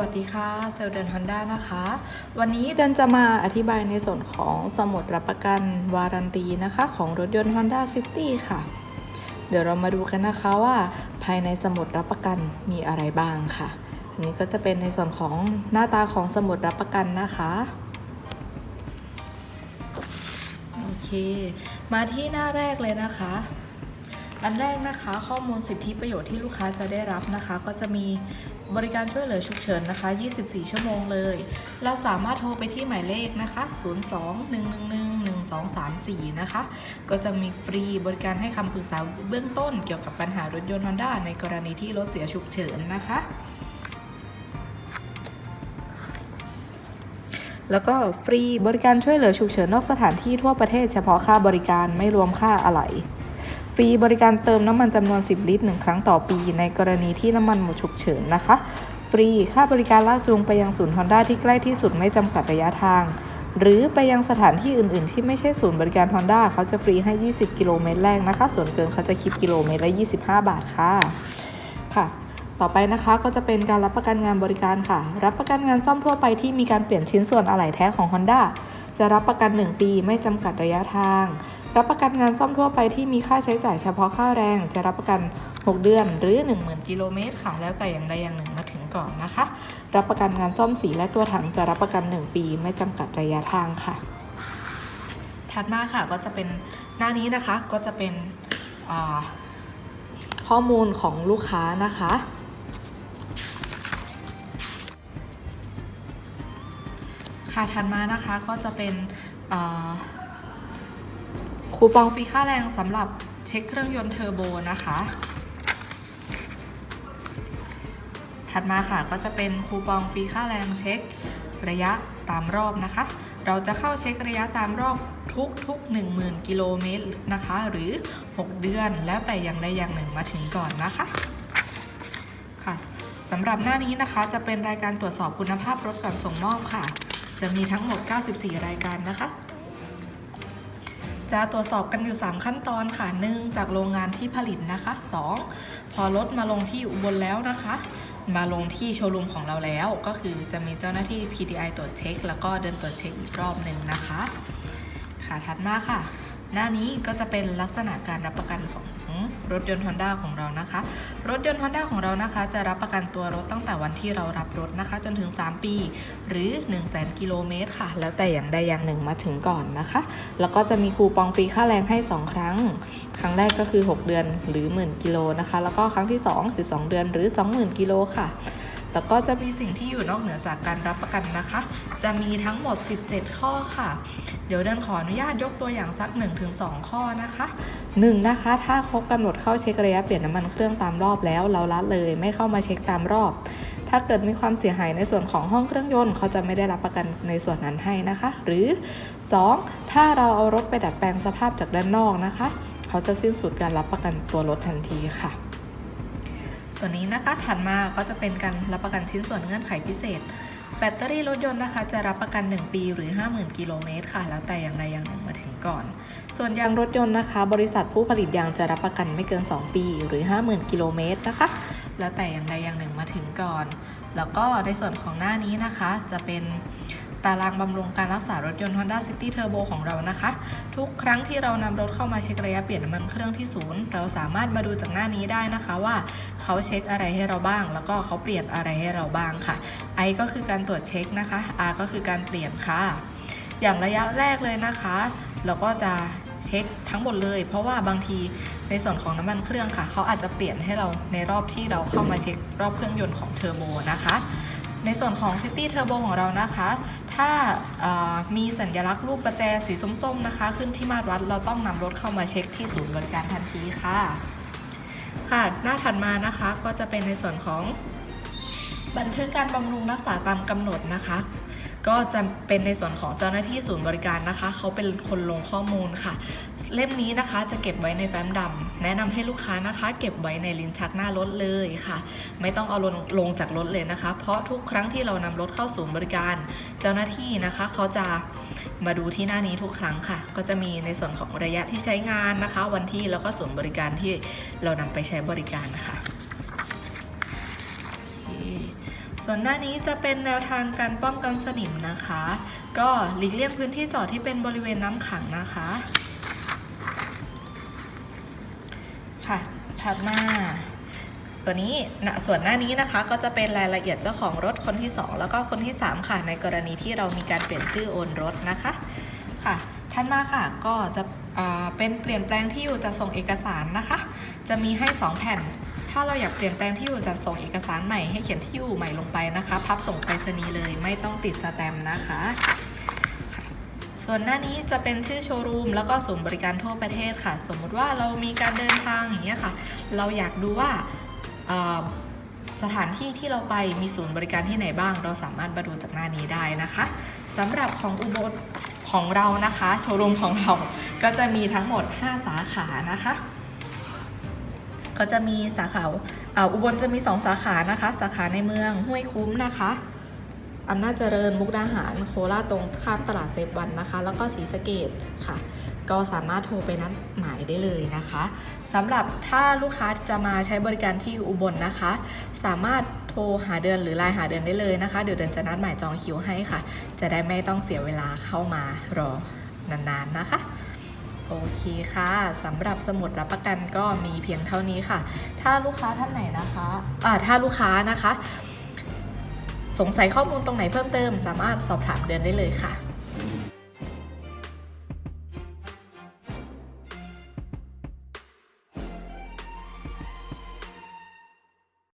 วัสดีค่ะ เซลเดนฮอนด้านะคะ วันนี้เดินจะมาอธิบายในส่วนของสมุดรับประกันวารันตีนะคะ ของรถยนต์ Honda City ค่ะ เดี๋ยวเรามาดูกันนะคะว่าภายในสมุดรับประกันมีอะไรบ้างค่ะ อันนี้ก็จะเป็นในส่วนของหน้าตาของสมุดรับประกันนะคะโอเค มาที่หน้าแรกเลยนะคะอันแรกนะคะข้อมูลสิทธิประโยชน์ที่ลูกค้าจะได้รับนะคะ ก็จะมี บริการช่วยเหลือฉุกเฉินนะคะ 24 ชั่วโมงเลย เราสามารถโทรไปที่หมายเลขนะคะ 02-111-1234 นะคะ ก็จะมีฟรีบริการให้คำปรึกษาเบื้องต้นเกี่ยวกับปัญหารถยนต์ Honda ในกรณีที่รถเสียฉุกเฉินนะคะ แล้วก็ฟรีบริการช่วยเหลือฉุกเฉินนอกสถานที่ทั่วประเทศเฉพาะค่าบริการไม่รวมค่าอะไหล่ ฟรีบริการเติมน้ำมันจำนวน 10 ลิตร 1 ครั้งต่อปี ในกรณีที่น้ำมันหมดฉุกเฉินนะคะ ฟรีค่าบริการลากจูงไปยังศูนย์ฮอนด้าที่ใกล้ที่สุดไม่จำกัดระยะทาง หรือไปยังสถานที่อื่น ๆ ที่ไม่ใช่ศูนย์บริการฮอนด้าเขาจะฟรีให้ 20 กิโลเมตรแรกนะคะ ส่วนเกินเขาจะคิดกิโลเมตรละ 25 บาทค่ะ ค่ะต่อไปนะคะก็จะเป็นการรับประกันงานบริการค่ะ รับประกันงานซ่อมทั่วไปที่มีการเปลี่ยนชิ้นส่วนอะไหล่แท้ของ Honda จะรับประกัน 1 ปีไม่จำกัดระยะทาง รับประกันงานซ่อมทั่วไปที่มีค่าใช้จ่ายเฉพาะค่าแรง จะรับประกัน 6 เดือนหรือ 10,000 กิโลเมตรค่ะ แล้วแต่อย่างใดอย่างหนึ่งมาถึงก่อนนะคะ รับประกันงานซ่อมสีและตัวถังจะรับประกัน 1 ปี ไม่จำกัดระยะทางค่ะ ถัดมาค่ะก็จะเป็นหน้านี้นะคะก็จะเป็นข้อมูลของลูกค้านะคะค่ะถัดมานะคะก็จะเป็นอ คูปองฟรีค่าแรงสำหรับเช็คเครื่องยนต์เทอร์โบนะคะ ถัดมาค่ะก็จะเป็นคูปองฟรีค่าแรงเช็คระยะตามรอบนะคะ เราจะเข้าเช็คระยะตามรอบทุกทุก10,000 กิโลเมตรนะคะ หรือ 6 เดือนแล้วแต่อย่างใดอย่างหนึ่งมาถึงก่อนนะคะค่ะสำหรับหน้านี้นะคะจะเป็นรายการตรวจสอบคุณภาพรถก่อนส่งมอบค่ะ จะมีทั้งหมด 94 รายการนะคะ จะตรวจสอบกันอยู่ 3 ขั้นตอนค่ะ 1. จากโรงงานที่ผลิตนะคะ 2. พอรถมาลงที่อุบลแล้วนะคะ มาลงที่โชว์รูมของเราแล้ว ก็คือจะมีเจ้าหน้าที่ PDI ตรวจเช็ค แล้วก็เดินตรวจเช็คอีกรอบหนึ่งนะคะ ค่ะถัดมาค่ะ หน้านี้ก็จะเป็นลักษณะการรับประกันของ รถยนต์ Honda ของเรานะคะ รถยนต์ Honda ของเรานะคะ จะรับประกันตัวรถตั้งแต่วันที่เรารับรถนะคะ จนถึง 3 ปี หรือ 1 0 0 0 0 0กิโลเมตรค่ะ แล้วแต่อย่างใดอย่างหนึ่งมาถึงก่อนนะคะ แล้วก็จะมีคูปองฟรีค่าแรงให้ 2 ครั้ง ครั้งแรกก็คือ 6 เดือนหรือหมื่นกิโลนะคะ แล้วก็ครั้งที่ 2 12 เดือนหรือ 20,000กิโลค่ะแล้วก็จะมีสิ่งที่อยู่นอกเหนือจากการรับประกันนะคะ จะมีทั้งหมด 17 ข้อค่ะ เดี๋ยวดินขออนุญาตยกตัวอย่างสัก 1-2 ข้อนะคะ 1. นะคะ ถ้าครบกำหนดเข้าเช็คระยะเปลี่ยนน้ำมันเครื่องตามรอบแล้ว เราละเลยไม่เข้ามาเช็คตามรอบ ถ้าเกิดมีความเสียหายในส่วนของห้องเครื่องยนต์ เขาจะไม่ได้รับประกันในส่วนนั้นให้นะคะ หรือ 2. ถ้าเราเอารถไปดัดแปลงสภาพจากด้านนอกนะคะ เขาจะสิ้นสุดการรับประกันตัวรถทันทีค่ะตัวนี้นะคะถัดมาก็จะเป็นการรับประกันชิ้นส่วนเงื่อนไขพิเศษ แบตเตอรี่รถยนต์นะคะ จะรับประกัน 1 ปีหรือ 50,000 กิโลเมตรค่ะ แล้วแต่อย่างใดอย่างหนึ่งมาถึงก่อน ส่วนยางรถยนต์นะคะ บริษัทผู้ผลิตยางจะรับประกันไม่เกิน 2 ปีหรือ 50,000 กิโลเมตรนะคะ แล้วแต่อย่างใดอย่างหนึ่งมาถึงก่อน แล้วก็ในส่วนของหน้านี้นะคะจะเป็น ตารางบำรุงการรักษารถยนต์ Honda City Turbo ของเรานะคะ ทุกครั้งที่เรานำรถเข้ามาเช็คระยะเปลี่ยนน้ำมันเครื่องที่ศูนย์เราสามารถมาดูจากหน้านี้ได้นะคะว่าเขาเช็คอะไรให้เราบ้าง แล้วก็เขาเปลี่ยนอะไรให้เราบ้างค่ะ I ก็คือการตรวจเช็คนะคะ R ก็คือการเปลี่ยนค่ะ อย่างระยะแรกเลยนะคะ เราก็จะเช็คทั้งหมดเลย เพราะว่าบางทีในส่วนของน้ำมันเครื่องค่ะ เขาอาจจะเปลี่ยนให้เราในรอบที่เราเข้ามาเช็ครอบเครื่องยนต์ของเทอร์โบนะคะ ในส่วนของ City Turbo ของเรานะคะ ถ้ามีสัญลักษณ์รูปประแจสีส้มๆนะคะ ขึ้นที่มาตรวัดเราต้องนำรถเข้ามาเช็คที่ศูนย์บริการทันทีค่ะ ค่ะ หน้าถัดมานะคะก็จะเป็นในส่วนของบันทึกการบำรุงรักษาตามกำหนดนะคะ ก็จะเป็นในส่วนของเจ้าหน้าที่ศูนย์บริการนะคะ เขาเป็นคนลงข้อมูลค่ะ เล่มนี้นะคะจะเก็บไว้ในแฟ้มดำแนะนำให้ลูกค้านะคะ เก็บไว้ในลิ้นชักหน้ารถเลยค่ะ ไม่ต้องเอาลงลงจากรถเลยนะคะ เพราะทุกครั้งที่เรานำรถเข้าศูนย์บริการ เจ้าหน้าที่นะคะเขาจะมาดูที่หน้านี้ทุกครั้งค่ะ ก็จะมีในส่วนของระยะที่ใช้งานนะคะ วันที่แล้วก็ศูนย์บริการที่เรานำไปใช้บริการค่ะ ส่วนหน้านี้จะเป็นแนวทางการป้องกันสนิมนะคะ ก็หลีกเลี่ยงพื้นที่จอดที่เป็นบริเวณน้ำขังนะคะ ค่ะ ถัดมาตัวนี้นะส่วนหน้านี้นะคะก็จะเป็นรายละเอียดเจ้าของรถคนที่ 2 แล้วก็คนที่ 3 ค่ะ ในกรณีที่เรามีการเปลี่ยนชื่อโอนรถนะคะค่ะท่านมาค่ะก็จะเป็นเปลี่ยนแปลงที่อยู่จะส่งเอกสารนะคะ จะมีให้ 2 แผ่น ถ้าเราอยากเปลี่ยนแปลงที่อยู่จะส่งเอกสารใหม่ให้เขียนที่อยู่ใหม่ลงไปนะคะ พับส่งไปรษณีย์เลยไม่ต้องติดสแตมป์นะคะ ส่วนหน้านี้จะเป็นชื่อโชว์รูมแล้วก็ศูนย์บริการทั่วประเทศค่ะ สมมุติว่าเรามีการเดินทางอย่างเงี้ยค่ะ เราอยากดูว่าสถานที่ที่เราไปมีศูนย์บริการที่ไหนบ้าง เราสามารถมาดูจากหน้านี้ได้นะคะสำหรับของอุบลของเรานะคะ โชว์รูมของเราก็จะมีทั้งหมด 5 สาขานะคะ ก็จะมีสาขาอุบลจะมี 2 สาขานะคะ สาขาในเมืองห้วยคุ้มนะคะอำนาจเจริญมุกดาหารโคราชตรงข้ามตลาดเซฟวันนะคะ แล้วก็ศรีสะเกดค่ะ ก็สามารถโทรไปนัดหมายได้เลยนะคะสำหรับถ้าลูกค้าจะมาใช้บริการที่อุบลนะคะ สามารถโทรหาเดือนหรือไลน์หาเดือนได้เลยนะคะ เดี๋ยวเดือนจะนัดหมายจองคิวให้ค่ะ จะได้ไม่ต้องเสียเวลาเข้ามารอนานๆนะคะ โอเคค่ะสำหรับสมุดรับประกันก็มีเพียงเท่านี้ค่ะ ถ้าลูกค้าท่านไหนนะคะอ่าถ้าลูกค้านะคะ สงสัยข้อมูลตรงไหนเพิ่มเติม สามารถสอบถามเดือนได้เลยค่ะ